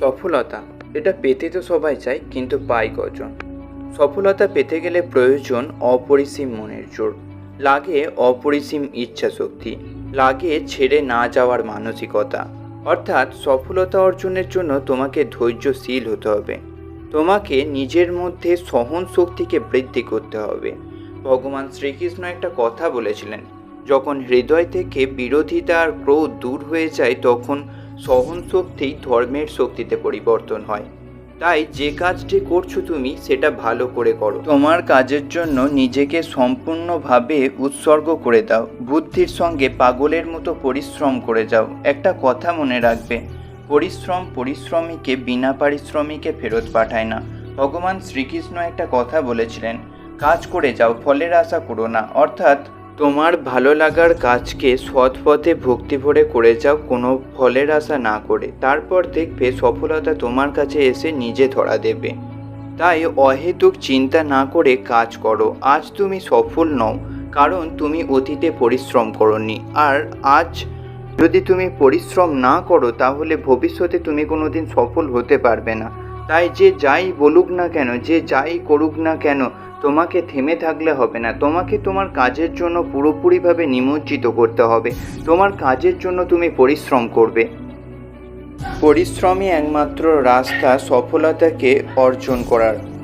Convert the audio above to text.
সফলতা, এটা পেতে তো সবাই চায়, কিন্তু পাই কজন? সফলতা পেতে গেলে প্রয়োজন অপরিসীম মনের জোর। লাগে অপরিসীম ইচ্ছা শক্তি লাগে ছেড়ে না যাওয়ার মানসিকতা। অর্থাৎ সফলতা অর্জনের জন্য তোমাকে ধৈর্যশীল হতে হবে। তোমাকে নিজের মধ্যে সহন শক্তিকে বৃদ্ধি করতে হবে। ভগবান শ্রীকৃষ্ণ একটা কথা বলেছিলেন, যখন হৃদয় থেকে বিরোধিতা আর ক্রোধ দূর হয়ে যায়, তখন সহন শক্তি ধর্মের শক্তিতে পরিবর্তন হয়। তাই যে কাজটি করছ তুমি, সেটা ভালো করে করো। তোমার কাজের জন্য নিজেকে সম্পূর্ণভাবে উৎসর্গ করে দাও। বুদ্ধির সঙ্গে পাগলের মতো পরিশ্রম করে যাও। একটা কথা মনে রাখবে, পরিশ্রম পরিশ্রমীকে বিনা পারিশ্রমিকে ফেরত পাঠায় না। ভগবান শ্রীকৃষ্ণ একটা কথা বলেছিলেন, কাজ করে যাও, ফলের আশা করো না। অর্থাৎ তোমার ভালো লাগার কাজকে সৎ পথে ভক্তি ভরে করে যাও, কোনো ফলের আশা না করে। তারপর দেখবে সফলতা তোমার কাছে এসে নিজে ধরা দেবে। তাই অহেতুক চিন্তা না করে কাজ করো। আজ তুমি সফল নও, কারণ তুমি অতীতে পরিশ্রম করনি। আর আজ যদি তুমি পরিশ্রম না করো, তাহলে ভবিষ্যতে তুমি কোনো দিন সফল হতে পারবে না। তাই যে যাই বলুক না কেন, যে যাই করুক না কেন, তোমাকে থেমে থাকলে হবে না। তোমাকে তোমার কাজের জন্য পুরোপুরিভাবে নিমজ্জিত করতে হবে। তোমার কাজের জন্য তুমি পরিশ্রম করবে। পরিশ্রমই একমাত্র রাস্তা সফলতাকে অর্জন করার।